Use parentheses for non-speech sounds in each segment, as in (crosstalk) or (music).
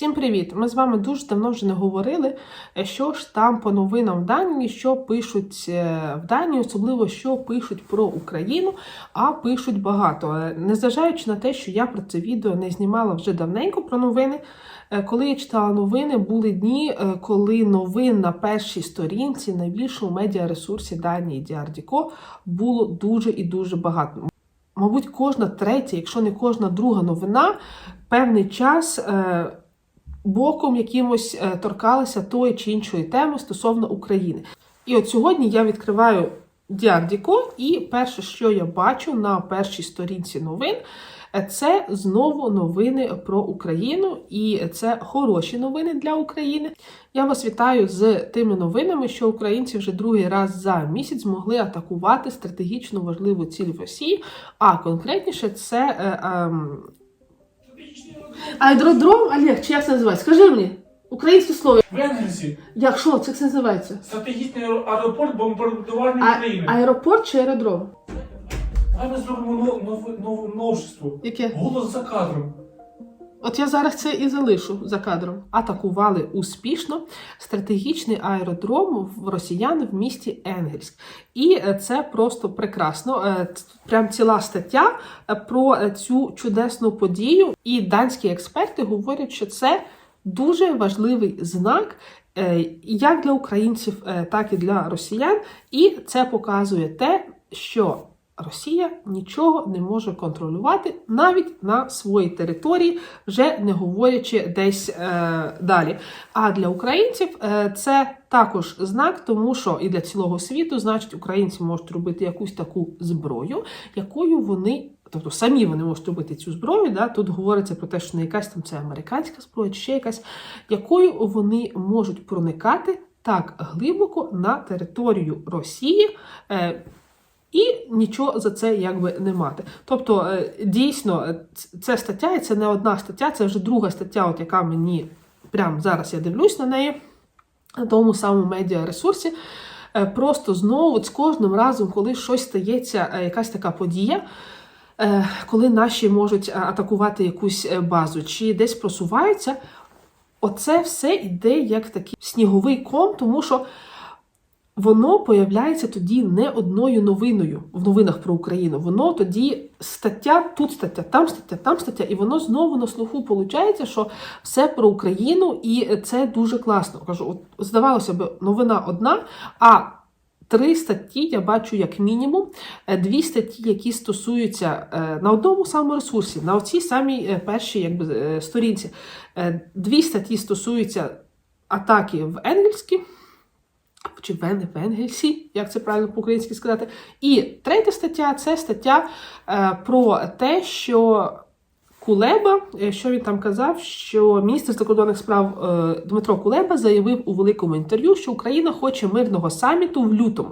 Всім привіт! Ми з вами дуже давно вже не говорили, е, що ж там по новинам в Данії, що пишуть е, в Данії, особливо що пишуть про Україну, а пишуть багато. Е, Незважаючи на те, що я про це відео не знімала вже давненько про новини. Коли я читала новини, були дні, коли новин на першій сторінці найбільшому медіаресурсі Данії Діардіко було дуже і дуже багато. Мабуть, кожна третя, якщо не кожна друга новина, певний час боком якимось е, торкалися тої чи іншої теми стосовно України. І от сьогодні я відкриваю Діардіко, і перше, що я бачу на першій сторінці новин, е, це знову новини про Україну, і це хороші новини для України. Я вас вітаю з тими новинами, що українці вже другий раз за місяць змогли атакувати стратегічно важливу ціль в Росії. А конкретніше це е, ем, аеродром, Олег, чи як це називається? Скажи мені, українське слово. В Енгельсі Як що це, як це називається? стратегічний аеропорт бомбардування А, України. аеропорт чи аеродром? Давай ми зробимо нове, нове, нов- новшество. Яке? Голос за кадром. От я зараз це і залишу за кадром. Атакували успішно стратегічний аеродром в росіян в місті Енгельськ. І е, це просто прекрасно. Е, Прям ціла стаття е, про цю чудесну подію. І данські експерти говорять, що це дуже важливий знак. Як для українців, так і для росіян, і це показує те, що Росія нічого не може контролювати навіть на своїй території, вже не говорячи десь е, далі. А для українців е, це також знак, тому що і для цілого світу, значить, українці можуть робити якусь таку зброю, якою вони. Тобто самі вони можуть робити цю зброю. Да? Тут говориться про те, що не якась там це американська зброя, чи ще якась, якою вони можуть проникати так глибоко на територію Росії. Е, і нічого за це якби не мати. Тобто, е, дійсно, це стаття, і це не одна стаття, це вже друга стаття, от яка мені прямо зараз я дивлюсь на неї на тому самому медіаресурсі. Е, Просто знову з кожним разом, коли щось стається, е, якась така подія. Коли наші можуть атакувати якусь базу чи десь просуваються, оце все йде як такий сніговий ком, тому що воно появляється тоді не одною новиною в новинах про Україну. Воно тоді стаття, тут стаття, там стаття, там стаття, і воно знову на слуху виходить, що все про Україну, і це дуже класно. Кажу, от здавалося б, новина одна, а три статті я бачу як мінімум, Е, дві статті, які стосуються е, на одному самому ресурсі, на оцій самій е, першій якби, сторінці. Дві статті стосуються атаки в Енгельській, чи Вен Венгельсі, як це правильно по-українськи сказати. І третя стаття це стаття е, про те, що Кулеба, е, що він там казав, що міністр закордонних справ е, Дмитро Кулеба заявив у великому інтерв'ю, що Україна хоче мирного саміту в лютому.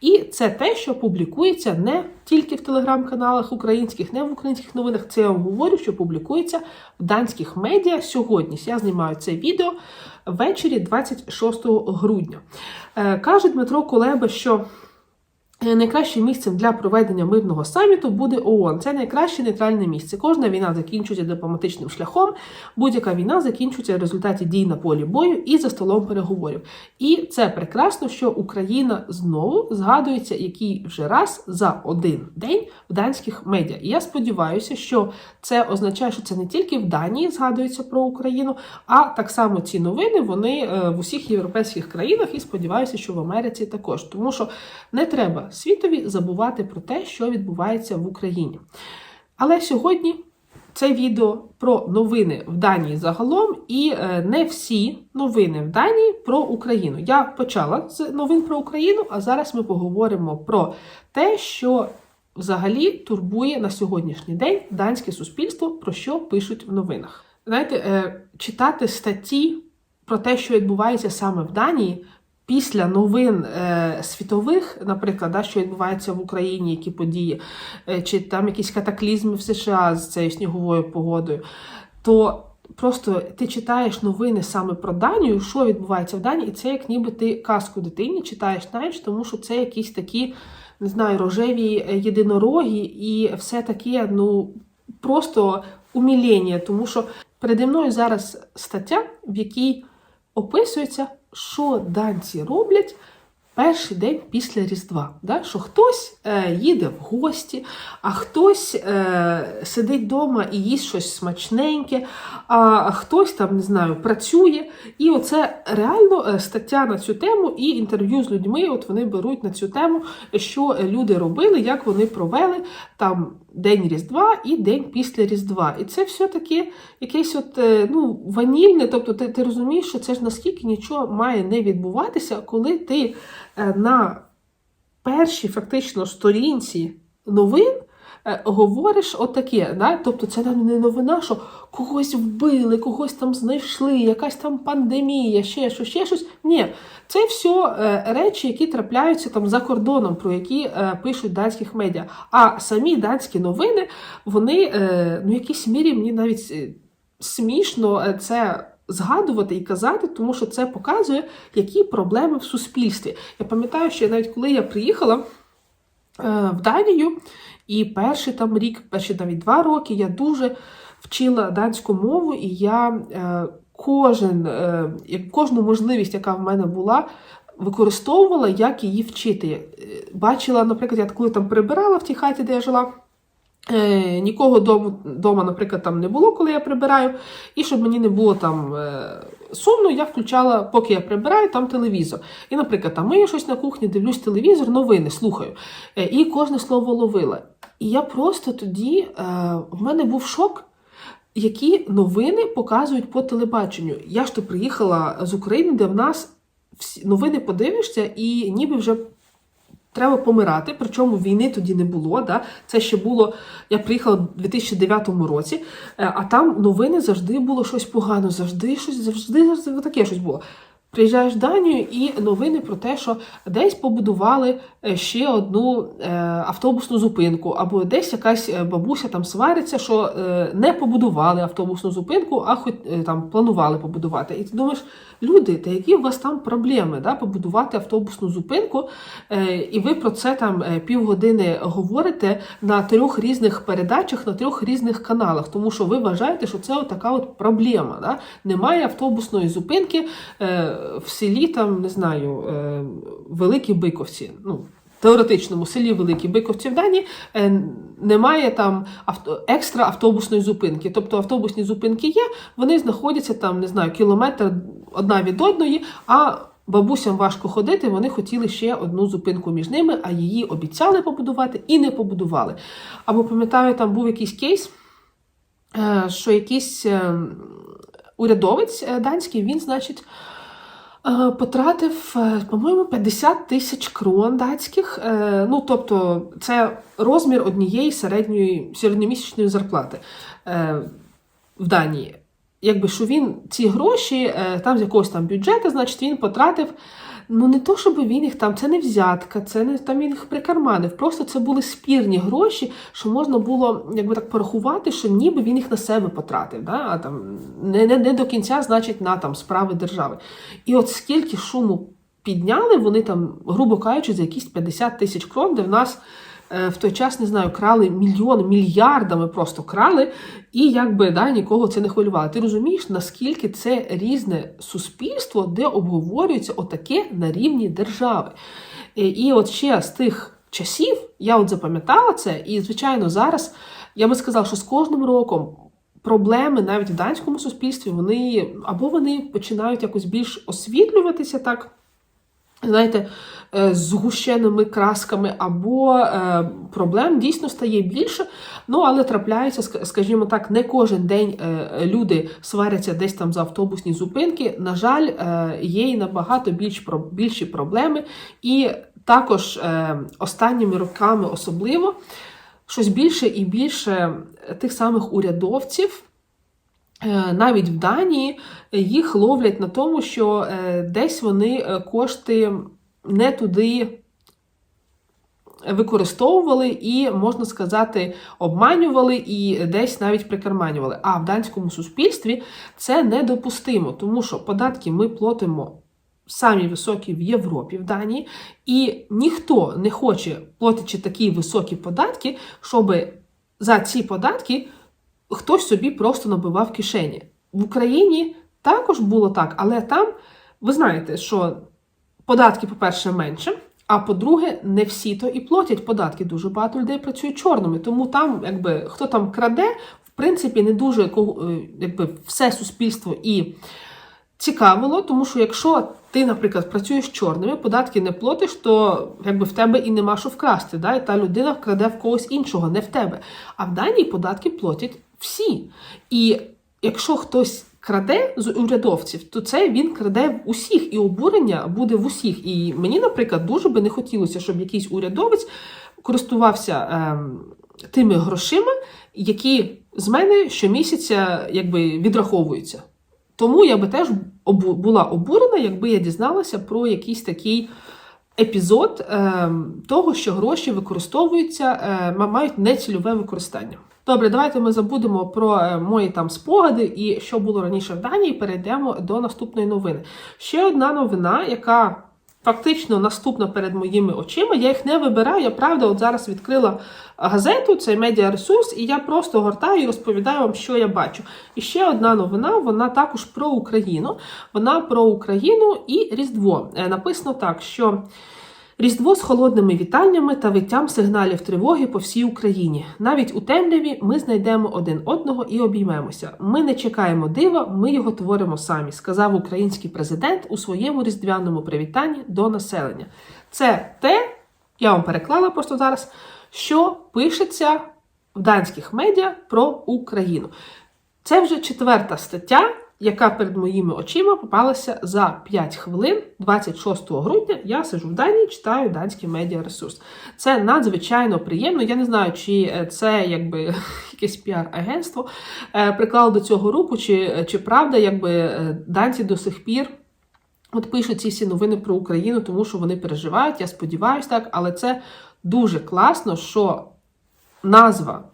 І це те, що публікується не тільки в телеграм-каналах українських, не в українських новинах. Це я вам говорю, що публікується в данських медіа сьогодні. Я знімаю це відео ввечері 26 грудня. Е, Каже Дмитро Кулеба, що найкращим місцем для проведення мирного саміту буде ООН. Це найкраще нейтральне місце. Кожна війна закінчується дипломатичним шляхом, будь-яка війна закінчується в результаті дій на полі бою і за столом переговорів. І це прекрасно, що Україна знову згадується який вже раз за один день в данських медіа. І я сподіваюся, що це означає, що це не тільки в Данії згадується про Україну, а так само ці новини вони е, в усіх європейських країнах і сподіваюся, що в Америці також. Тому що не треба світові забувати про те, що відбувається в Україні. Але сьогодні це відео про новини в Данії загалом, і е, не всі новини в Данії про Україну. Я почала з новин про Україну, а зараз ми поговоримо про те, що взагалі турбує на сьогоднішній день данське суспільство, про що пишуть в новинах. Знаєте, е, читати статті про те, що відбувається саме в Данії. Після новин е, світових, наприклад, да, що відбувається в Україні, які події, е, чи там якісь катаклізми в США з цією сніговою погодою, то просто ти читаєш новини саме про Данію, що відбувається в Данії, і це як ніби ти казку дитині читаєш, знаєш, тому що це якісь такі, не знаю, рожеві е, єдинороги, і все таке, ну просто умілення, тому що Переді мною зараз стаття, в якій описується, що данці роблять перший день після Різдва. Да? Що хтось е, їде в гості, а хтось е, сидить вдома і їсть щось смачненьке, а хтось там, не знаю, працює. І оце реально е, стаття на цю тему і інтерв'ю з людьми. От вони беруть на цю тему, що люди робили, як вони провели там день Різдва і день після Різдва. І це все-таки якесь от, е, ну, ванільне. Тобто ти, ти розумієш, що це ж наскільки нічого має не відбуватися, коли ти е, на першій фактично сторінці новин. Е, Говориш отаке, да? тобто це не новина, що когось вбили, когось там знайшли, якась там пандемія, ще щось, ще щось. Ні, це все речі, які трапляються там за кордоном, про які е, пишуть данських медіа. А самі данські новини, вони е, ну, в якійсь мірі мені навіть смішно це згадувати і казати, тому що це показує, які проблеми в суспільстві. Я пам'ятаю, що навіть коли я приїхала в Данію, і перший там рік, перші навіть два роки, я дуже вчила данську мову, і я е, кожен, е, кожну можливість, яка в мене була, використовувала, як її вчити. Е, Бачила, наприклад, я коли там прибирала в тій хаті, де я жила. Нікого дома, наприклад, там не було, коли я прибираю. І щоб мені не було там сумно, я включала, поки я прибираю, там телевізор. І, наприклад, там мию щось на кухні, дивлюсь телевізор, новини, слухаю. Е, і кожне слово ловила. І я просто тоді, е, в мене був шок. Які новини показують по телебаченню? Я ж то приїхала з України, де в нас всі новини подивишся, і ніби вже треба помирати. Причому війни тоді не було. Да? Це ще було. Я приїхала у 2009 році, е, а там новини завжди було щось погано, завжди щось, завжди, завжди таке щось було. Приїжджаєш в Данію і новини про те, що десь побудували е, ще одну е, автобусну зупинку, або десь якась е, бабуся там свариться, що не побудували автобусну зупинку, а хоч там планували побудувати. І ти думаєш, люди, та які у вас там проблеми, да, побудувати автобусну зупинку, і ви про це там півгодини говорите на трьох різних передачах, на трьох різних каналах, тому що ви вважаєте, що це така от проблема. Да? Немає автобусної зупинки в селі, там, не знаю, е, Великі Биковці. Ну, Теоретичному селі Великі Биковці в Данії е, немає там авто, екстра автобусної зупинки. Тобто автобусні зупинки є, вони знаходяться там, не знаю, кілометр одна від одної, а бабусям важко ходити, вони хотіли ще одну зупинку між ними, а її обіцяли побудувати і не побудували. Або пам'ятаю, там був якийсь кейс, е, що якийсь урядовець данський, він, значить, потратив, е, по-моєму, 50 тисяч крон датських. Е, Ну, тобто, це розмір однієї середньої середньомісячної зарплати е, в Данії. Якби що він ці гроші е, там з якогось там бюджету, значить, він потратив. Ну, не то, щоб він їх там, це не взятка, це не там він їх прикарманив. Просто це були спірні гроші, що можна було якби так порахувати, що ніби він їх на себе потратив. Да? А там не, не, не до кінця, значить, на там справи держави. І от скільки шуму підняли, вони там, грубо кажучи, за якісь 50 тисяч крон, де в нас в той час не знаю, крали мільйони, мільярдами просто крали, і якби да, нікого це не хвилювало. Ти розумієш, наскільки це різне суспільство, де обговорюється отаке на рівні держави. Е, І от ще з тих часів я от запам'ятала це, і звичайно зараз я би сказала, що з кожним роком. Проблеми навіть в данському суспільстві вони або вони починають якось більш освітлюватися так, знаєте, е, з згущеними красками, або е, проблем дійсно стає більше. Ну, але трапляється, скажімо так, не кожен день е, люди сваряться десь там за автобусні зупинки. На жаль, е, є і набагато більш, більші проблеми. І також е, останніми роками особливо щось більше і більше тих самих урядовців. Е, Навіть в Данії їх ловлять на тому, що е, десь вони е, кошти не туди використовували і, можна сказати, обманювали і десь навіть прикарманювали. А в данському суспільстві це недопустимо, тому що податки ми платимо самі високі в Європі, в Данії, і ніхто не хоче, платячи такі високі податки, щоб за ці податки хтось собі просто набивав кишені. В Україні також було так, але там ви знаєте, що податки, по-перше, менше. А по-друге, не всі то і платять податки. Дуже багато людей працюють чорними. Тому там, якби хто там краде, в принципі, не дуже е, якби, все суспільство і цікавило, тому що якщо ти, наприклад, працюєш чорними, податки не платиш, то якби в тебе і нема що вкрасти. Да? І та людина вкраде в когось іншого, не в тебе. А в Данії податки платять всі. І якщо хтось краде з урядовців, то це він краде в усіх, і обурення буде в усіх. І мені, наприклад, дуже би не хотілося, щоб якийсь урядовець користувався ем, тими грошима, які з мене щомісяця якби відраховуються. Тому я би теж була обурена, якби я дізналася про якийсь такий епізод ем, того, що гроші використовуються, е, ма- мають нецільове використання. Добре, давайте ми забудемо про е, мої там спогади і що було раніше в Данії. Перейдемо до наступної новини. Ще одна новина, яка фактично наступна перед моїми очима. Я їх не вибираю. Я правда, от зараз відкрила газету, цей медіаресурс, і я просто гортаю і розповідаю вам, що я бачу. І ще одна новина, вона також про Україну. Вона про Україну і Різдво. Е, Написано так, що. Різдво з холодними вітаннями та виттям сигналів тривоги по всій Україні. Навіть у темряві ми знайдемо один одного і обіймемося. Ми не чекаємо дива, ми його творимо самі, сказав український президент у своєму різдвяному привітанні до населення. Це те, я вам переклала просто зараз, що пишеться в данських медіа про Україну. Це вже четверта стаття, яка перед моїми очима попалася за 5 хвилин 26 грудня. Я сижу в Данії, читаю данський медіаресурс. Це надзвичайно приємно. Я не знаю, чи е, це якби (laughs) якесь піар-агентство е, приклало до цього руку, чи, чи правда, якби е, данці до сих пір. От пишуть ці всі новини про Україну, тому що вони переживають. Я сподіваюся так, але це дуже класно, що назва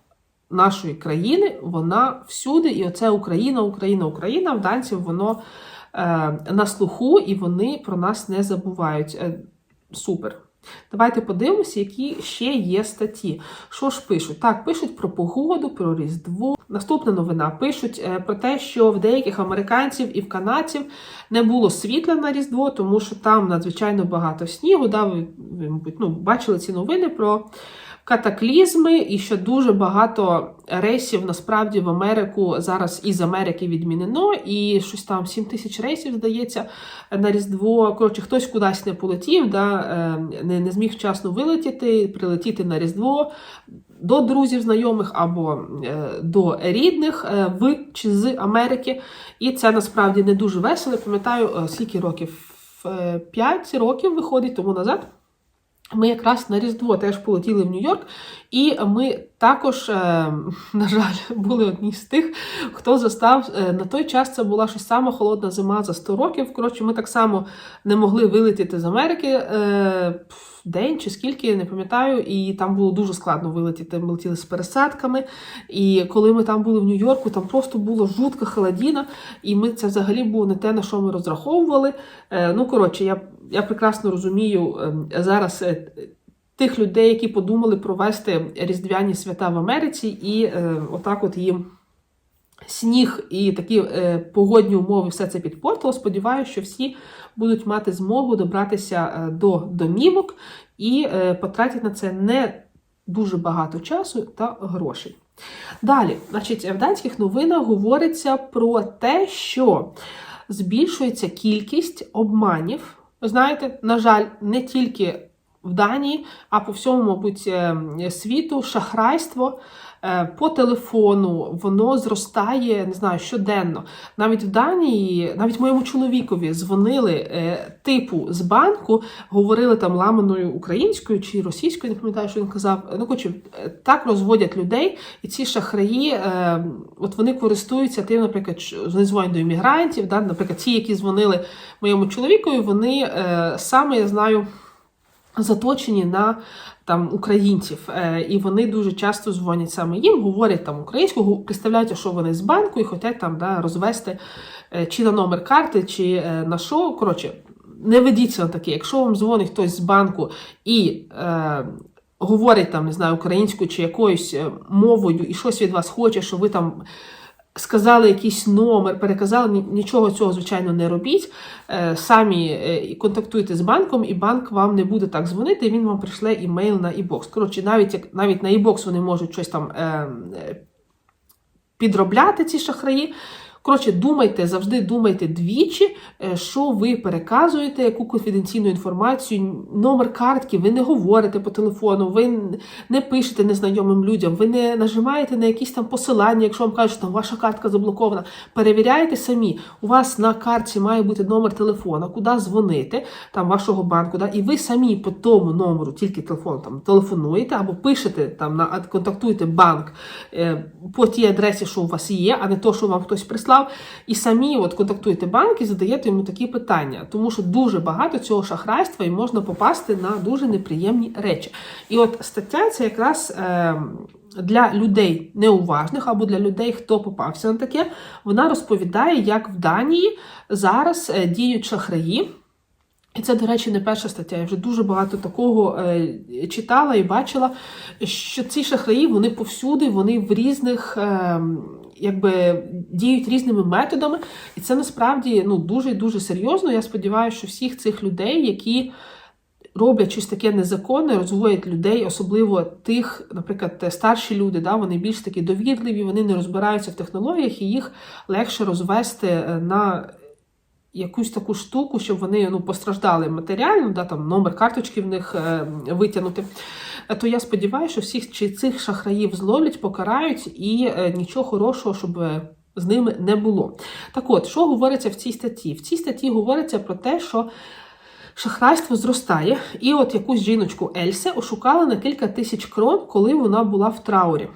нашої країни, вона всюди, і оце Україна, Україна, Україна в данців воно е, на слуху, і вони про нас не забувають. Е, супер. Давайте подивимося, які ще є статті. Що ж пишуть? Так, пишуть про погоду, про Різдво. Наступна новина пишуть е, про те, що в деяких американців і в канадців не було світла на Різдво, тому що там надзвичайно багато снігу. Да, ви, ви мабуть, ну, бачили ці новини про катаклізми, і що дуже багато рейсів насправді в Америку зараз із Америки відмінено, і щось там 7 тисяч рейсів, здається, на Різдво. Коротше, хтось кудись не полетів, да, е, не, не зміг вчасно вилетіти, прилетіти на Різдво до друзів, знайомих або е, до рідних е, в чи з Америки. І це насправді не дуже весело. Пам'ятаю, скільки років? 5 років виходить тому назад. Ми якраз на Різдво теж полетіли в Нью-Йорк, і ми також, е, (laughs) на жаль, були одні з тих, хто застав е, на той час. Це була щось сама холодна зима за 100 років. Коротше, ми так само не могли вилетіти з Америки е, день чи скільки, не пам'ятаю, і там було дуже складно вилетіти. Ми летіли з пересадками. І коли ми там були в Нью-Йорку, там просто була жутка холодіна, і ми це взагалі було не те, на що ми розраховували. Е, ну, коротше, я, я прекрасно розумію е, зараз. е, Тих людей, які подумали провести різдвяні свята в Америці, і е, отак от їм сніг і такі е, погодні умови все це підпортило. Сподіваюся, що всі будуть мати змогу добратися е, до домівок і е, потратять на це не дуже багато часу та грошей. Далі, значить, в данських новинах говориться про те, що збільшується кількість обманів. Ви знаєте, на жаль, не тільки в Данії, а по всьому, мабуть, світу шахрайство по телефону воно зростає, не знаю, щоденно. Навіть в Данії, навіть моєму чоловікові дзвонили е, типу з банку, говорили там ламаною українською чи російською, не пам'ятаю, що він казав. Ну, коротше, е, так розводять людей, і ці шахраї, е, от вони користуються тим, наприклад, вони дзвонять до іммігрантів, да, наприклад, ті, які дзвонили моєму чоловікові, вони е, саме я знаю заточені на там українців, е, і вони дуже часто дзвонять саме їм, говорять там українською, представляються, що вони з банку і хочуть там да, розвести е, чи на номер карти, чи е, на що. Коротше, не ведіться на таке. Якщо вам дзвонить хтось з банку і е, говорить там, не знаю, українською чи якоюсь мовою і щось від вас хоче, що ви там сказали якийсь номер, переказали, ні- нічого цього, звичайно, не робіть. Е, Самі е, контактуйте з банком, і банк вам не буде так дзвонити, він вам прийшле імейл на e-box. Коротше, навіть як навіть на e-box вони можуть щось там е, е, підробляти ці шахраї. Коротше, думайте, завжди думайте двічі, е, що ви переказуєте, яку конфіденційну інформацію, номер картки, ви не говорите по телефону, ви не пишете незнайомим людям, ви не нажимаєте на якісь там посилання, якщо вам кажуть, що там ваша картка заблокована. Перевіряйте самі. У вас на картці має бути номер телефона, куди дзвонити, там вашого банку, да, і ви самі по тому номеру, тільки телефон там телефонуєте або пишете там на контактуєте банк е, по тій адресі, що у вас є, а не то, що вам хтось прислав. І самі от контактуєте банк і задаєте йому такі питання, тому що дуже багато цього шахрайства і можна попасти на дуже неприємні речі. І от стаття це якраз. Е, для людей неуважних або для людей, хто попався на таке, вона розповідає, як в Данії зараз е, діють шахраї. І це, до речі, не перша стаття. Я вже дуже багато такого е, читала і бачила, що ці шахраї вони повсюди, вони в різних, е, якби діють різними методами. І це насправді ну, дуже дуже серйозно. Я сподіваюся, що всіх цих людей, які роблять щось таке незаконне, розводять людей, особливо тих, наприклад, старші люди, да, вони більш такі довірливі, вони не розбираються в технологіях, і їх легше розвести е, на якусь таку штуку, щоб вони ну, постраждали матеріально, да, там номер карточки в них е, витягнути. То я сподіваюся, що всіх цих шахраїв зловлять, покарають і е, нічого хорошого, щоб е, з ними не було. Так от, що говориться в цій статті? В цій статті говориться про те, що шахрайство зростає, і от якусь жіночку Ельсе ошукали на кілька тисяч крон, коли вона була в траурі.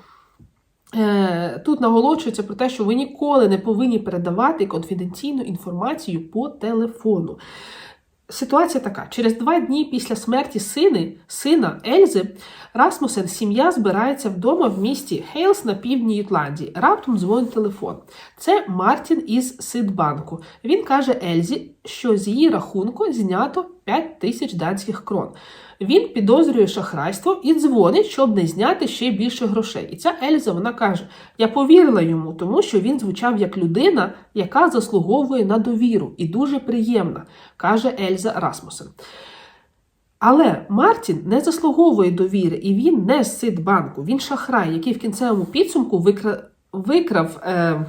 Е, Тут наголошується про те, що ви ніколи не повинні передавати конфіденційну інформацію по телефону. Ситуація така: через два дні після смерті сини, сина Ельзи Расмусен сім'я збирається вдома в місті Хейлс на півдні Ютландії. Раптом дзвонить телефон. Це Мартін із Сидбанку. Він каже Ельзі, що з її рахунку знято 5 тисяч данських крон. Він підозрює шахрайство і дзвонить, щоб не зняти ще більше грошей. І ця Ельза вона каже: Я повірила йому, тому що він звучав як людина, яка заслуговує на довіру, і дуже приємна, каже Ельза Расмусен. Але Мартін не заслуговує довіри, і він не з Сидбанку, він шахрай, який в кінцевому підсумку викра... викрав е...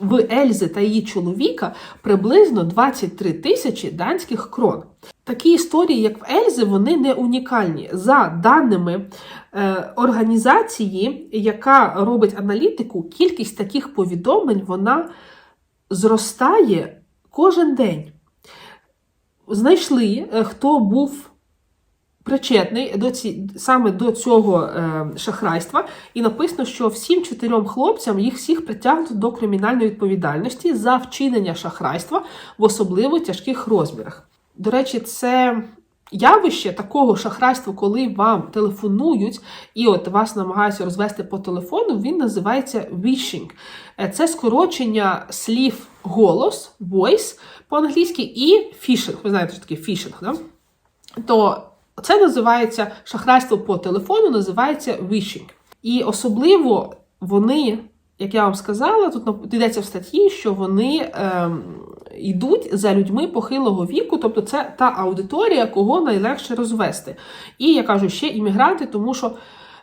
в Ельзи та її чоловіка приблизно 23 тисячі данських крон. Такі історії, як в Ельзи, вони не унікальні. За даними е, організації, яка робить аналітику, кількість таких повідомлень вона зростає кожен день знайшли, е, хто був причетний до ці, саме до цього е, шахрайства, і написано, що всім чотирьом хлопцям їх всіх притягнуто до кримінальної відповідальності за вчинення шахрайства в особливо тяжких розмірах. До речі, це. Явище такого шахрайства, коли вам телефонують і от вас намагаються розвести по телефону, він називається wishing. Е, Це скорочення слів голос, voice по-англійськи, і фішинг. Ви знаєте, що таке фішинг, да? То це називається шахрайство по телефону, називається wishing. І особливо вони, як я вам сказала, тут йдеться в статті, що вони е, йдуть за людьми похилого віку, тобто це та аудиторія, кого найлегше розвести. І я кажу, ще іммігранти, тому що.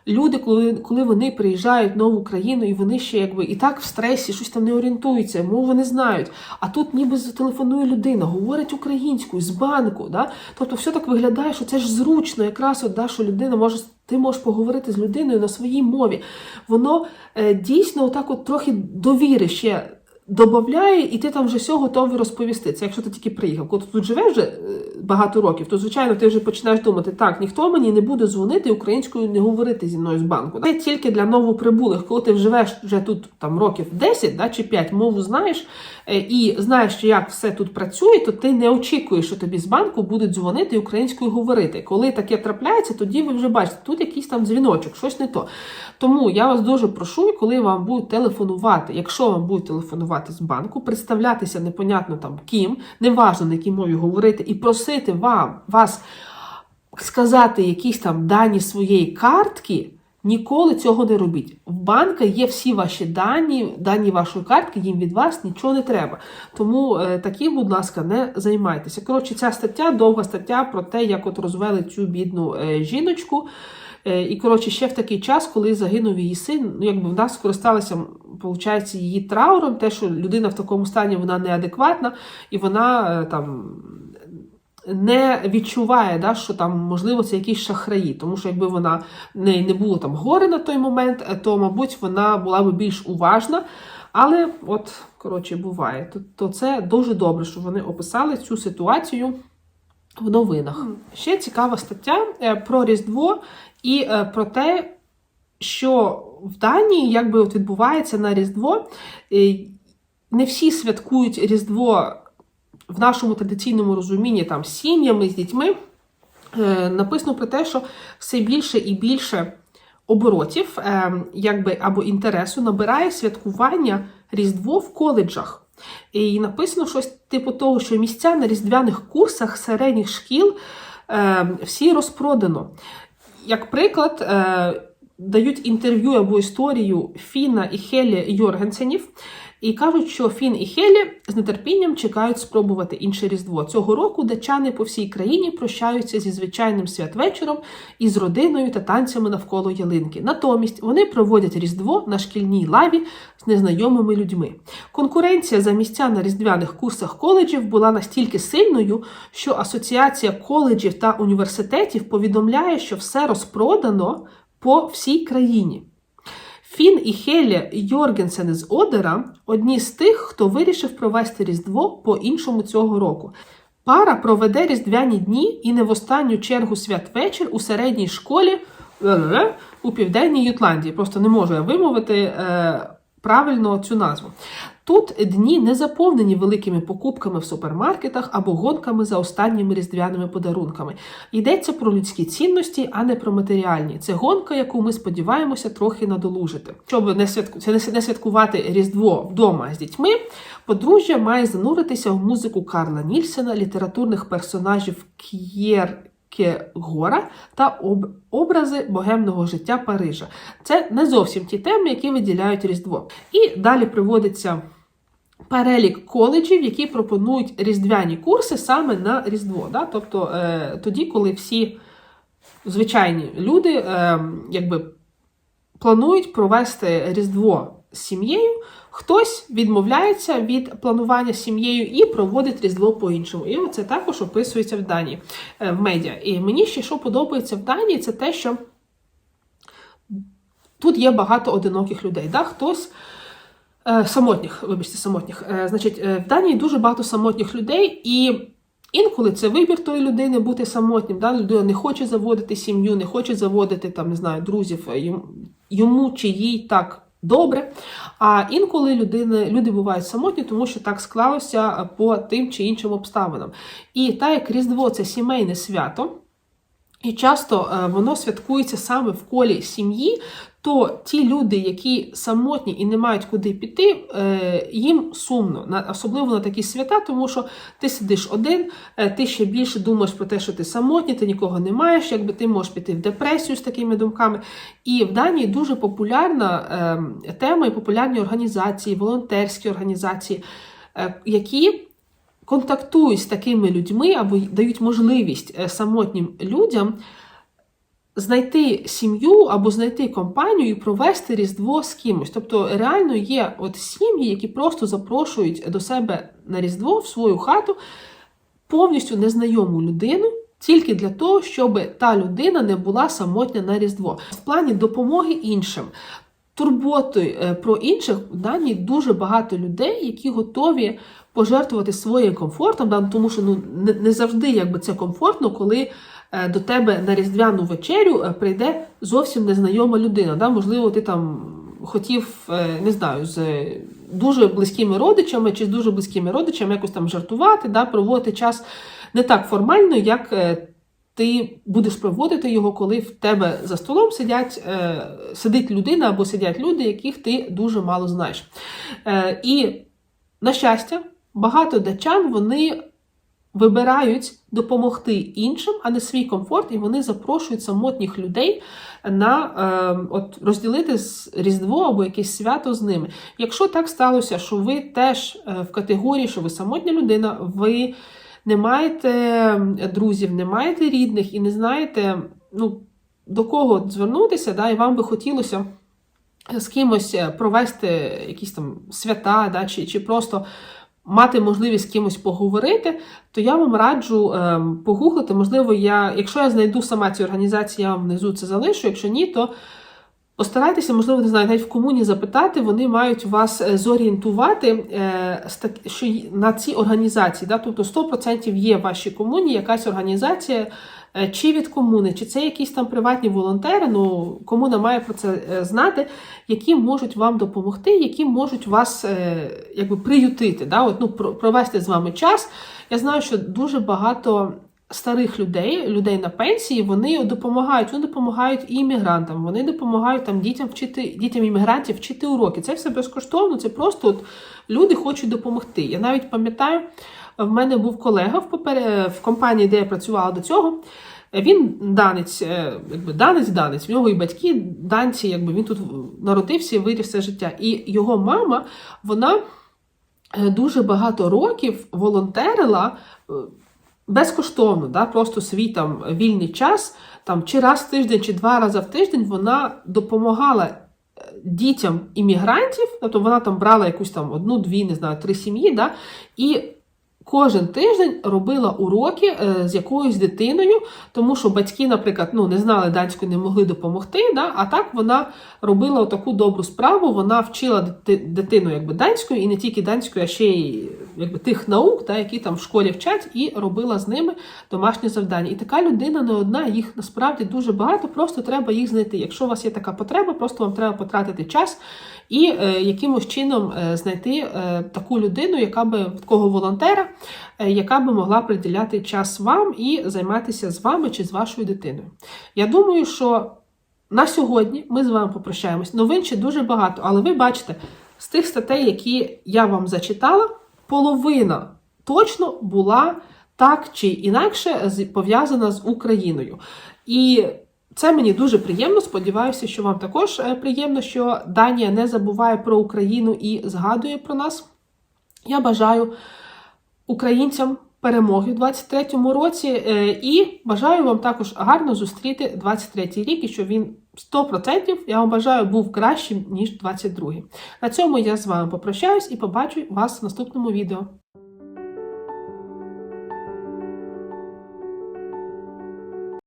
Люди, коли, коли вони приїжджають в нову країну, і вони ще якби і так в стресі, щось там не орієнтуються, мови не знають. А тут ніби зателефонує людина, говорить українською з банку. Да? Тобто все так виглядає, що це ж зручно, якраз от, да, що людина може. Ти можеш поговорити з людиною на своїй мові. Воно е, дійсно отак от трохи довіри ще додає, і ти там вже все готовий розповісти. Це якщо ти тільки приїхав. Коли ти тут живеш вже е, багато років, то звичайно ти вже починаєш думати, так, ніхто мені не буде дзвонити українською, не говорити зі мною з банку. Це тільки для новоприбулих, коли ти живеш вже тут там років 10 да, чи 5, мову знаєш е, і знаєш, як все тут працює, то ти не очікуєш, що тобі з банку будуть дзвонити українською говорити. Коли таке трапляється, тоді ви вже бачите, тут якийсь там дзвіночок, щось не то. Тому я вас дуже прошу, коли вам будуть телефонувати, якщо вам будуть телефонувати з банку, представлятися непонятно там ким, неважно на якій мові говорити, і просити вам вас сказати якісь там дані своєї картки, ніколи цього не робіть. В банка є всі ваші дані, дані вашої картки, їм від вас нічого не треба. Тому е, такі, будь ласка, не займайтеся. Коротше, ця стаття довга стаття про те, як от розвели цю бідну е, жіночку. Е, І коротше, ще в такий час, коли загинув її син, ну якби в нас скористалися, виходить, її трауром, те, що людина в такому стані вона неадекватна, і вона е, там не відчуває, да, що там можливо це якісь шахраї. Тому що якби вона не, не було там горе на той момент, е, то мабуть вона була б більш уважна. Але от коротше буває. То, то це дуже добре, що вони описали цю ситуацію в новинах. Ще цікава стаття про Різдво і е, про те, що в Данії якби от відбувається на Різдво. Е, Не всі святкують Різдво в нашому традиційному розумінні там з сім'ями, з дітьми. Е, Написано про те, що все більше і більше оборотів, якби або інтересу набирає святкування Різдво в коледжах. І написано щось типу того, що місця на різдвяних курсах середніх шкіл всі розпродано. Як приклад, е, дають інтерв'ю або історію Фіна і Хелі Йоргенсенів. І кажуть, що Фін і Хелі з нетерпінням чекають спробувати інше різдво. Цього року датчани по всій країні прощаються зі звичайним святвечором із родиною та танцями навколо ялинки. Натомість вони проводять різдво на шкільній лаві з незнайомими людьми. Конкуренція за місця на різдвяних курсах коледжів була настільки сильною, що Асоціація коледжів та університетів повідомляє, що все розпродано по всій країні. Фін і Хелі Йоргенсен з Одера одні з тих, хто вирішив провести Різдво по-іншому цього року. Пара проведе різдвяні дні і не в останню чергу святвечір у середній школі е, у південній Ютландії. Просто не можу я вимовити е, правильно цю назву. Тут дні не заповнені великими покупками в супермаркетах або гонками за останніми різдвяними подарунками. Йдеться про людські цінності, а не про матеріальні. Це гонка, яку ми сподіваємося трохи надолужити. Щоб не святку не святкувати Різдво вдома з дітьми, подружжя має зануритися в музику Карла Нільсена, літературних персонажів К'єр. Гора та об, образи богемного життя Парижа. Це не зовсім ті теми, які виділяють Різдво. І далі приводиться перелік коледжів, які пропонують різдвяні курси саме на Різдво. Да? Тобто е, тоді, коли всі звичайні люди е, якби планують провести Різдво з сім'єю, хтось відмовляється від планування сім'єю і проводить Різдво по-іншому. І це також описується в Данії е, в медіа. І мені ще що подобається в Данії, це те, що тут є багато одиноких людей. Да? Хтось е, самотніх, вибачте, самотніх. Е, значить, в Данії дуже багато самотніх людей, і інколи це вибір тої людини бути самотнім. Да? Людина не хоче заводити сім'ю, не хоче заводити там, не знаю, друзів йому чи їй так. Добре, а інколи людини, люди бувають самотні, тому що так склалося по тим чи іншим обставинам. І так як Різдво це сімейне свято, і часто е, воно святкується саме в колі сім'ї, то ті люди, які самотні і не мають куди піти, е, їм сумно, особливо на такі свята, тому що ти сидиш один, е, ти ще більше думаєш про те, що ти самотній, ти нікого не маєш, якби ти можеш піти в депресію з такими думками. І в Данії дуже популярна е, тема і популярні організації, волонтерські організації, е, які контактують з такими людьми або дають можливість самотнім людям знайти сім'ю або знайти компанію і провести Різдво з кимось. Тобто реально є от сім'ї, які просто запрошують до себе на Різдво в свою хату повністю незнайому людину. Тільки для того, щоб та людина не була самотня на Різдво. В плані допомоги іншим, турботи е, про інших в Данії дуже багато людей, які готові пожертвувати своїм комфортом, тому що ну не, завжди якби це комфортно, коли до тебе на різдвяну вечерю е, прийде зовсім незнайома людина. Да? Можливо, ти там хотів, е, не знаю, з дуже близькими родичами чи з дуже близькими родичами якось там жартувати, да? проводити час не так формально, як. е, ти будеш проводити його, коли в тебе за столом сидять, е, сидить людина або сидять люди, яких ти дуже мало знаєш. Е, і, на щастя, багато датчан вони вибирають допомогти іншим, а не свій комфорт, і вони запрошують самотніх людей на е, от розділити Різдво або якесь свято з ними. Якщо так сталося, що ви теж е, в категорії, що ви самотня людина, ви не маєте друзів, не маєте рідних і не знаєте, ну, до кого звернутися, да, і вам би хотілося з кимось е, провести якісь там свята, да, чи, чи просто мати можливість з кимось поговорити, то я вам раджу е, погуглити. Можливо, я, якщо я знайду сама ці організації, я вам внизу це залишу. Якщо ні, то постарайтеся, можливо, не знаю, навіть в комуні запитати, вони мають вас е, зорієнтувати е, що на ці організації. Да? Тобто 100% є в вашій комуні якась організація. Е, Чи від комуни, чи це якісь там приватні волонтери, ну комуна має про це е, знати, які можуть вам допомогти, які можуть вас е, якби приютити, да? От, ну, провести з вами час. Я знаю, що дуже багато старих людей, людей на пенсії, вони допомагають. Вони допомагають і іммігрантам, вони допомагають там дітям вчити дітям іммігрантів вчити уроки. Це все безкоштовно. Це просто от люди хочуть допомогти. Я навіть пам'ятаю, в мене був колега в попере в компанії, де я працювала до цього. Він данець, е, якби данець, данець. В нього і батьки данці, якби він тут народився і виріс все життя. І його мама, вона е, дуже багато років волонтерила е, безкоштовно, да, просто свій там вільний час, там чи раз в тиждень, чи два рази в тиждень вона допомагала е, дітям іммігрантів, тобто вона там брала якусь там одну, дві, не знаю, три сім'ї, да, і кожен тиждень робила уроки е, з якоюсь дитиною, тому що батьки, наприклад, ну, не знали данською, не могли допомогти. Да? А так вона робила таку добру справу, вона вчила дитину якби, данською, і не тільки данською, а ще й якби, тих наук, да, які там в школі вчать, і робила з ними домашні завдання. І така людина не одна, їх насправді дуже багато, просто треба їх знайти. Якщо у вас є така потреба, просто вам треба потратити час і е, якимось чином е, знайти е, таку людину, яка би такого волонтера, яка би могла приділяти час вам і займатися з вами чи з вашою дитиною. Я думаю, що на сьогодні ми з вами попрощаємось. Новин ще дуже багато, але ви бачите, з тих статей, які я вам зачитала, половина точно була так чи інакше пов'язана з Україною. І це мені дуже приємно. Сподіваюся, що вам також е, приємно, що Данія не забуває про Україну і згадує про нас. Я бажаю українцям перемоги в 23-му році е, і бажаю вам також гарно зустріти 23-й рік, і щоб він 100% я вам бажаю був кращим ніж 22-й. На цьому я з вами попрощаюсь і побачу вас в наступному відео.